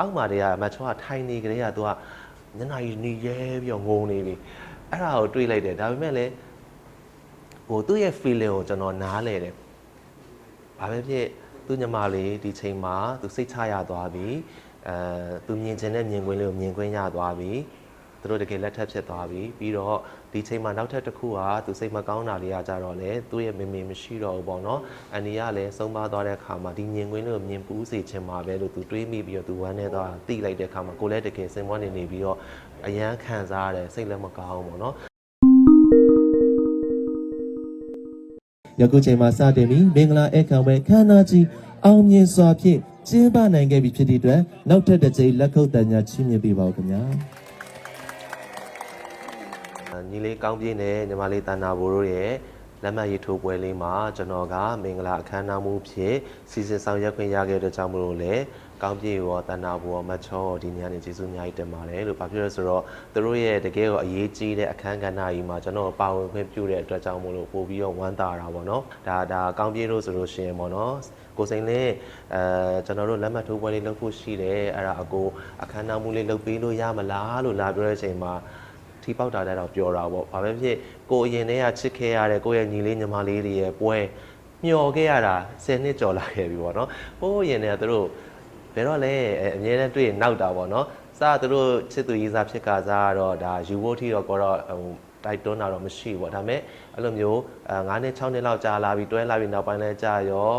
အောက်မှာတည်းကမတ်ချောကထိုင်နေကြတဲ့ကသူကညနာကြီးနေရဲပြီးတော့ငုံနေပြီအဲ့ဒါကိုတွေးလိုက်တယ်ဒါပေမဲ့လည်းဟိုသူ့ရဲ့ feeling ကိုကျွန်တော်နားလဲတယ်ဘာပဲဖြစ်သူညမလေးဒီချိန်မှာသူစိတ်ချရသွားပြီအဲသူမြင်ချင်တဲ့မြင်ကွင်းလေးကိုမြင်ကွင်းရသွားပြီ သူတို့တကယ်လက်ထပ်ဖြစ်သွားပြီပြီးတော့ဒီချိန်မှာနောက်ထပ်တစ်ခုကသူစိတ်မကောင်းတာလေးကကြတော့လေသူ့ရဲ့မေမေမရှိတော့ဘူးပေါ့နော်အန်ဒီကလည်းဆုံးပါသွားတဲ့အခါမှာဒီမြင်ကွင်းလေးကိုမြင်ပူးစေချင်မှာပဲလို့သူတွေးမိပြီးတော့သူဝမ်းနေသွားတိလိုက်တဲ့အခါမှာကိုလည်းတကယ်စင်ပွားနေနေပြီးတော့အယမ်းခံစားရတယ်စိတ်လည်းမကောင်းဘူးပေါ့နော်ယခုချိန်မှာစတင်ပြီးမင်္ဂလာအခမ်းပွဲခမ်းနားကြီးအောင်မြင်စွာဖြင့်ကျင်းပနိုင်ခဲ့ပြီဖြစ်တဲ့အတွက်နောက်ထပ်တစ်ကြိမ်လက်ခုပ်တန်ညာချီးမြှင့်ပေးပါဦးခင်ဗျာ ညီလေးကောင်းပြင်းတဲ့ညီမလေးတန်နာဘိုတို့ရဲ့လက်မှတ်ရေးထိုးပွဲလေးမှာကျွန်တော်ကမင်္ဂလာအခမ်းအနားမှုဖြစ်စီစဉ်ဆောင်ရွက်ခွင့်ရခဲ့တဲ့ကြောင့်မလို့လေကောင်းပြည့်ရောတန်နာဘိုရောမတ်ချောရောဒီညနေကျေးဇူးအများကြီးတင်ပါတယ်လို့ဘာဖြစ်လဲဆိုတော့သူတို့ရဲ့တကယ်ကိုအရေးကြီးတဲ့အခမ်းကဏ္ဍကြီးမှာကျွန်တော်ပါဝင်ခွင့်ပြုတဲ့အတွက်ကြောင့်မလို့ပို့ပြီးတော့ဝမ်းသာတာပေါ့နော်ဒါဒါကောင်းပြည့်လို့ဆိုလို့ရှိရင်ပေါ့နော်ကိုစိန်လေးအဲကျွန်တော်တို့လက်မှတ်ထိုးပွဲလေးလုပ်ဖို့ရှိတယ်အဲ့ဒါအကိုအခမ်းအနားမှုလေးလုပ်ပေးလို့ရမလားလို့လာပြောတဲ့အချိန်မှာ ထီပေါက်တာတဲ့တော့ပြောတာပေါ့ဘာပဲဖြစ်ကိုအရင်တည်းကချစ်ခဲ့ရတဲ့ကိုရဲ့ညီလေးညီမလေးတွေရဲ့ပွဲမျော်ခဲ့ရတာ10နှစ်ကျော်လာခဲ့ပြီပေါ့နော်ဟိုးအရင်တည်းကသူတို့ဘယ်တော့လဲအဲအမြဲတမ်းတွေ့ရင်နောက်တာပေါ့နော်စသူတို့ချစ်သူရေးစားဖြစ်ကစားတော့ဒါယူဖို့ထီတော့ကိုတော့ဟိုတိုက်တွန်းတာတော့မရှိဘူးပေါ့ဒါပေမဲ့အဲ့လိုမျိုးအဲ9နှစ်6နှစ်လောက်ကြာလာပြီတွဲလာပြီနောက်ပိုင်းလဲကြာရော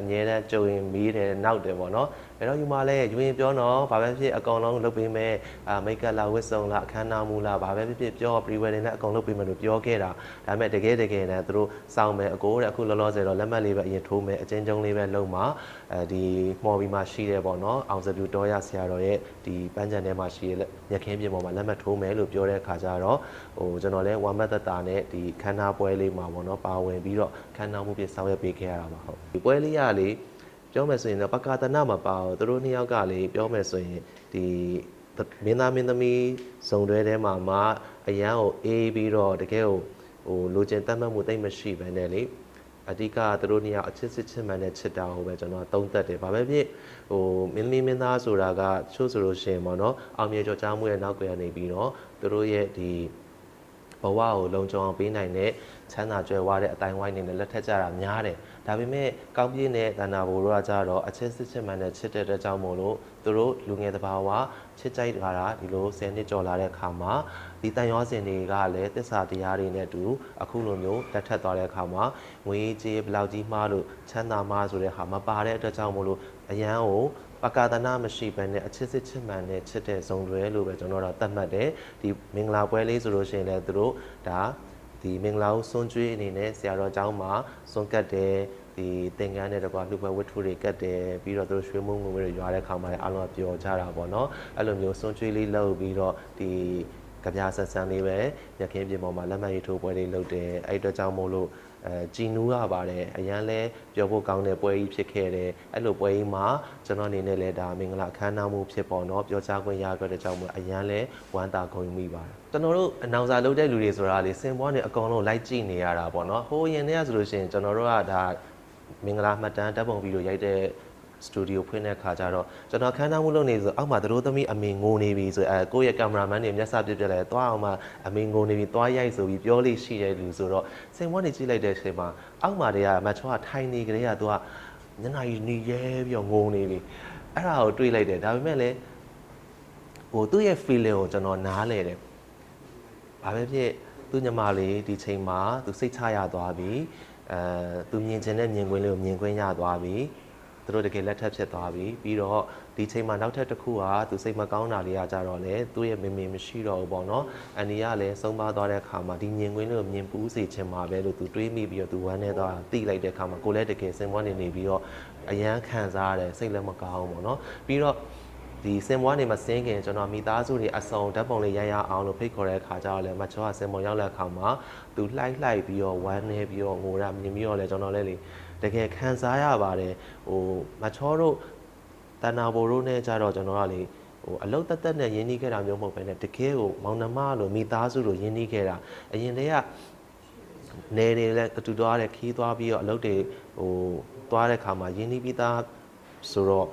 အမြဲတမ်းကြုံရင်မီးတယ်နောက်တယ်ပေါ့နော်ဘယ်တော့ယူမလဲယူရင်ပြောတော့ဘာပဲဖြစ်အကောင်လုံးလုပ်ပေးမယ်အာမိတ်ကပ်လာဝတ်စုံလာအခမ်းအနားမူလာဘာပဲဖြစ်ဖြစ်ပြော pre wedding နဲ့အကောင်လုပ်ပေးမယ်လို့ပြောခဲ့တာဒါပေမဲ့တကယ်တကယ်နဲ့သူတို့စောင့်မယ်အကိုတဲ့အခုလောလောဆယ်တော့လက်မှတ်လေးပဲအရင်ထိုးမယ်အချင်းချင်းလေးပဲလုပ်မှာအဲဒီမော်ဘီမှာရှိတယ်ပေါ့နော်အောင်စပြူတော်ရဆရာတော်ရဲ့ဒီပန်းချန်ထဲမှာရှိတဲ့ညခင်းပြင်ပေါ်မှာလက်မှတ်ထိုးမယ်လို့ပြောတဲ့အခါကျတော့ဟိုကျွန်တော်လည်းဝမ်မတ်တတာနဲ့ဒီခန်းနာပွဲလေးမှာပေါ့နော်ပါဝင်ပြီးတော့ခန်းနာမှုပြဆောင်ရွက်ပေးခဲ့ရတာပါဟုတ်ဒီပွဲလေးကလေပြောမယ်ဆိုရင်တော့ပကာတနာမပါဘူးသူတို့နှစ်ယောက်ကလေပြောမယ်ဆိုရင်ဒီမင်းသားမင်းသမီးစုံတွဲထဲမှာမှအရန်ကိုအေးပြီးတော့တကယ်ကိုဟိုလိုချင်တတ်မှတ်မှုတိတ်မရှိဘဲနဲ့လေအဓိကသူတို့နှစ်ယောက်အချစ်စစ်ချစ်မှန်တဲ့ချစ်တာကိုပဲကျွန်တော်သုံးသပ်တယ်။ဘာပဲဖြစ်ဟိုမင်းသမီးမင်းသားဆိုတာကချို့ဆိုလို့ရှိရင်ပေါ့နော်အောင်မြေကျော်ကြားမှုရဲ့နောက်ကွယ်ကနေပြီးတော့သူတို့ရဲ့ဒီဘဝကိုလုံခြုံအောင်ပေးနိုင်တဲ့ ချမ်းသာကြွယ်ဝတဲ့အတိုင်းဝိုင်းနေနဲ့လက်ထက်ကြတာများတယ်။ဒါပေမဲ့ကောင်းပြည့်တဲ့တဏ္ဍာဘိုတို့ကကြတော့အချစ်စစ်ချစ်မှန်တဲ့ချစ်တဲ့အတွက်ကြောင့်မို့လို့သူတို့လူငယ်တစ်ပါးဝချစ်ကြိုက်တာတာဒီလို10နှစ်ကျော်လာတဲ့အခါမှာဒီတန်ရောစင်တွေကလည်းတစ္ဆာတရားတွေနဲ့အတူအခုလိုမျိုးလက်ထက်သွားတဲ့အခါမှာငွေကြေးဘယ်လောက်ကြီးမှားလို့ချမ်းသာမှားဆိုတဲ့ဟာမပါတဲ့အတွက်ကြောင့်မို့လို့အရန်ကိုပကာဒနာမရှိဘဲနဲ့အချစ်စစ်ချစ်မှန်နဲ့ချစ်တဲ့ဇုံတွေလို့ပဲကျွန်တော်တို့သတ်မှတ်တယ်ဒီမင်္ဂလာပွဲလေးဆိုလို့ရှိရင်လည်းသူတို့ဒါ ဒီမင်္ဂလာကိုစွန့်ကြွေးအနေနဲ့ဆရာတော်เจ้าမှာစွန့်ကတ်တယ်ဒီသင်္ကန်းနဲ့တကွာလူပွဲဝတ္ထုတွေကတ်တယ်ပြီးတော့သူတို့ရွှေမုံငွေတွေရွာတဲ့ခါမှာလည်းအားလုံးကပျော်ကြတာပေါ့နော်အဲ့လိုမျိုးစွန့်ကြွေးလေးလုပ်ပြီးတော့ဒီ ကြပြဆက်ဆန်းလေးပဲရခင်းပြင်ပေါ်မှာလက်မှတ်ရေးထိုးပွဲလေးလုပ်တယ်အဲ့အတွက်ကြောင့်မို့လို့အဲကြည်နူးရပါတယ်အရန်လဲပြောဖို့ကောင်းတဲ့ပွဲကြီးဖြစ်ခဲ့တယ်အဲ့လိုပွဲကြီးမှာကျွန်တော်အနေနဲ့လဲဒါမင်္ဂလာအခမ်းအနားမှုဖြစ်ပေါ်တော့ပြောကြားခွင့်ရခဲ့တဲ့ကြောင့်မို့အရန်လဲဝမ်းသာဂုဏ်ယူမိပါတယ်ကျွန်တော်တို့အနောင်စာလုပ်တဲ့လူတွေဆိုတာလေစင်ပွားနေအကောင်လုံးလိုက်ကြည့်နေရတာပေါ့နော်ဟိုရင်တည်းကဆိုလို့ရှိရင်ကျွန်တော်တို့ကဒါမင်္ဂလာမှတ်တမ်းဓာတ်ပုံဗီဒီယိုရိုက်တဲ့ စတူဒီယိုဖွင့်တဲ့ခါကျတော့ကျွန်တော်ခန်းသားမှုလုပ်နေဆိုအောက်မှာသူတို့သမီးအမေငိုနေပြီဆိုအဲကိုယ့်ရဲ့ကင်မရာမန်တွေမျက်စပြပြလဲသွားအောင်မှအမေငိုနေပြီသွားရိုက်ဆိုပြီးပြောလို့ရှိတဲ့လူဆိုတော့စင်ပွားနေကြည့်လိုက်တဲ့အချိန်မှာအောက်မှာတည်းကမတ်ချောကထိုင်နေကြတဲ့ကသူကညနာကြီးနေရဲပြီးတော့ငိုနေပြီအဲ့ဒါကိုတွေးလိုက်တယ်ဒါပေမဲ့လည်းဟိုသူ့ရဲ့ feeling ကိုကျွန်တော်နားလဲတယ်ဘာပဲဖြစ်သူညမလေးဒီချိန်မှာသူစိတ်ချရသွားပြီအဲသူမြင်ချင်တဲ့မြင်ကွင်းလေးကိုမြင်ကွင်းရသွားပြီ သူတို့တကယ်လက်ထပ်ဖြစ်သွားပြီပြီးတော့ဒီချိန်မှာနောက်ထပ်တစ်ခုကသူစိတ်မကောင်းတာလေးကကြတော့လေသူ့ရဲ့မေမေမရှိတော့ဘူးပေါ့နော်အန်ဒီကလည်းဆုံးပါသွားတဲ့အခါမှာဒီမြင်ကွင်းလေးကိုမြင်ပူးစေချင်မှာပဲလို့သူတွေးမိပြီးတော့သူဝမ်းနေသွားတာတိလိုက်တဲ့အခါမှာကိုလည်းတကယ်စင်ပွားနေနေပြီးတော့အယမ်းခံစားရတယ်စိတ်လည်းမကောင်းဘူးပေါ့နော်ပြီးတော့ဒီစင်မွားနေမှာစင်းခင်ကျွန်တော်မိသားစုတွေအစုံဓာတ်ပုံလေးရရအောင်လို့ဖိတ်ခေါ်တဲ့အခါကျတော့လည်းမချောကစင်မွန်ရောက်တဲ့အခါမှာသူလှိုက်လှိုက်ပြီးတော့ဝမ်းနေပြီးတော့ငိုရမြင်ပြီးတော့လည်းကျွန်တော်လည်းလေ တကယ်ခံစားရပါတယ်ဟိုမချောတို့တဏ္ဍာဘိုတို့နဲ့ကြတော့ကျွန်တော်ကလေဟိုအလုတ်တက်တက်နဲ့ရင်းနှီးခဲ့တာမျိုးမဟုတ်ဘဲနဲ့တကယ်ကိုမောင်နှမလို့မိသားစုလို့ရင်းနှီးခဲ့တာအရင်တည်းကနေနေလဲအတူသွားတယ်ခီးသွားပြီးတော့အလုတ်တွေဟိုသွားတဲ့ခါမှာရင်းနှီးပြီးသားဆိုတော့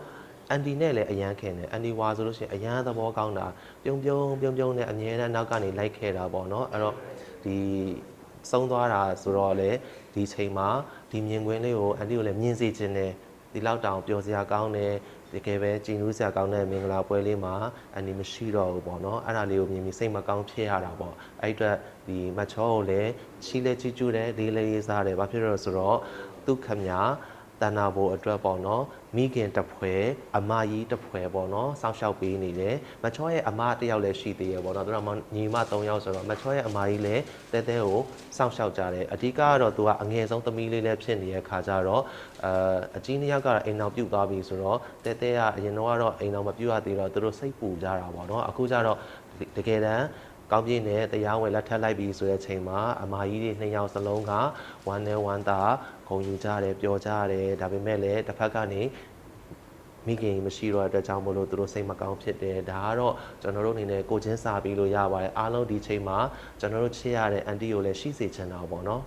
အန်တီနဲ့လည်းအရန်ခင်တယ်အန်တီဝါဆိုလို့ရှိရင်အရန်သဘောကောင်းတာပြုံးပြုံးပြုံးပြုံးနဲ့အမြဲတမ်းနောက်ကနေလိုက်ခဲ့တာပေါ့နော်အဲ့တော့ဒီ ဆုံးသွားတာဆိုတော့လေဒီချိန်မှာဒီမြင်ကွင်းလေးကိုအန်တီကိုလည်းမြင်စေခြင်းနဲ့ဒီလောက်တောင်ပျော်စရာကောင်းတယ်တကယ်ပဲကြည်နူးစရာကောင်းတဲ့မင်္ဂလာပွဲလေးမှာအန်တီမရှိတော့ဘူးပေါ့နော်အဲ့ဒါလေးကိုမြင်ပြီးစိတ်မကောင်းဖြစ်ရတာပေါ့အဲ့အတွက်ဒီမချောကိုလည်းချီလဲချီကျူးတယ်လေးလေးရေးစားတယ်ဘာဖြစ်လို့လဲဆိုတော့သူခမညာ တဏ္ဍာဘိုအတွက်ပေါ့နော်မိခင်တစ်ဖွဲအမကြီးတစ်ဖွဲပေါ့နော်စောင့်ရှောက်ပေးနေတယ်မချောရဲ့အမတစ်ယောက်လည်းရှိသေးရပေါ့နော်သူတို့ကညီမ၃ယောက်ဆိုတော့မချောရဲ့အမကြီးလည်းတဲတဲကိုစောင့်ရှောက်ကြတယ်အဓိကကတော့သူကအငယ်ဆုံးသမီးလေးလည်းဖြစ်နေတဲ့ခါကျတော့အာအကြီးနှစ်ယောက်ကတော့အိမ်အောင်ပြုတ်သွားပြီဆိုတော့တဲတဲကအရင်တော့ကတော့အိမ်အောင်မပြုတ်ရသေးတော့သူတို့စိတ်ပူကြတာပေါ့နော်အခုကျတော့တကယ်တမ်းကောင်းပြင်းနဲ့တရားဝင်လက်ထပ်လိုက်ပြီဆိုတဲ့ချိန်မှာအမကြီးတွေနှစ်ယောက်စလုံးကဝမ်းနဲ့ဝမ်းသာဂုဏ် ယူကြတယ်ပျော်ကြတယ်ဒါပေမဲ့လည်းတစ်ဖက်ကနေမိခင်မရှိတော့တဲ့အတွက်ကြောင့်မလို့သူတို့စိတ်မကောင်းဖြစ်တယ်ဒါကတော့ကျွန်တော်တို့အနေနဲ့ကိုချင်းစာပြီးလို့ရပါတယ်အားလုံးဒီချိန်မှာကျွန်တော်တို့ချစ်ရတဲ့အန်တီကိုလည်းရှိစေချင်တာပေါ့နော်